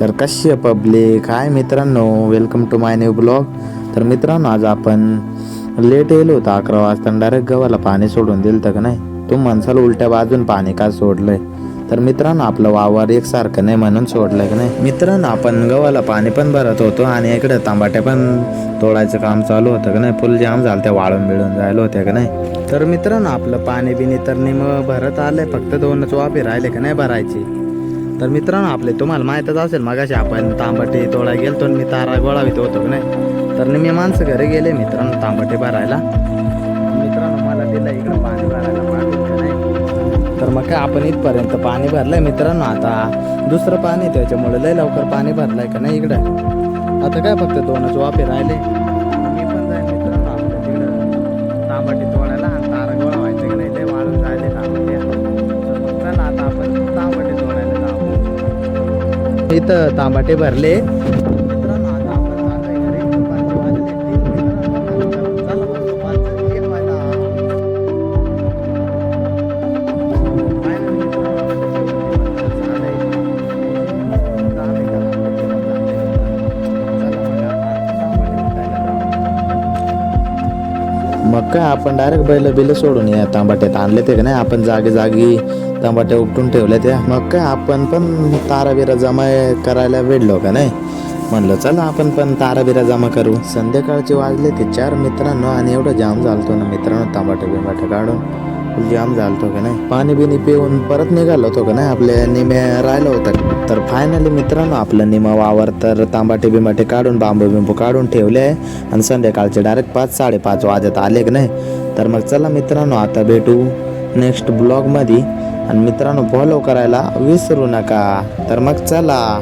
तर कशी आहे पब्लिक? हाय मित्रांनो welcome to my new blog तर मित्रांनो आज आपण लेट येलो होतं अकरा वाजता डायरेक्ट गव्हाला पाणी सोडून दिलं तर का नाही? तू म्हणसाल उलट्या बाजून पाणी का सोडलंय? तर मित्रांनो आपलं वावर एकसारखं नाही म्हणून सोडलंय का नाही? मित्रांनो आपण गव्हाला पाणी पण भरत होतो आणि इकडे तांबाट्या पण तोडायचं काम चालू होतं का नाही? फुल जाम झालं त्या वाळून बिळून जायला होत्या का नाही? तर मित्रांनो आपलं पाणी बिनी तर निम भरत आलंय फक्त दोनच वाफे राहिले का नाही भरायची? तर मित्रांनो आपले तुम्हाला माहीतच असेल मगाशी आपण तांबटे तोडा गेलतो आणि मी तारा गोळावीत होतो की नाही? तर मी माणसं घरी गेले मित्रांनो तांबटे भरायला. मित्रांनो मला दिलं इकडं पाणी भरायला नाही. तर मग काय आपण इथपर्यंत पाणी भरलंय मित्रांनो. आता दुसरं पाणी आहे त्याच्यामुळे लय लवकर पाणी भरलंय का नाही इकडं? आता काय फक्त दोनच वाफे राहिले. मी पण जाईन मित्रांनो आपल्या तिकडं तांबाटे इथं तांबाटे भरले. मग काय आपण डायरेक्ट बैल बिल सोडून या तांबाट्यात. आणले ते का नाही? आपण जागी जागी टमाट्या उपटून ठेवल्या त्या. मग काय आपण पण ताराबिरा जमा करायला वेडलो का नाही? म्हणलं चला आपण पण ताराबिरा जमा करू. संध्याकाळचे वाजले ते चार मित्रांनो आणि एवढं जाम झालतो ना मित्रांनो तांबाटे बिंबाटे काढून. जाम झालतो का नाही? पाणी बिनी पिऊन परत निघालो होतो का नाही? आपल्या निम्या राहिलं होतं. तर फायनली मित्रांनो आपलं निमा वावर तर तांबाटे बिंबाटे काढून बांबू बिंबू काढून ठेवले आहे आणि संध्याकाळचे डायरेक्ट पाच साडेपाच वाजत आले की नाही? तर मग चला मित्रांनो आता भेटू नेक्स्ट ब्लॉगमध्ये आणि मित्रांनो फॉलो करायला विसरू नका. तर मग चला.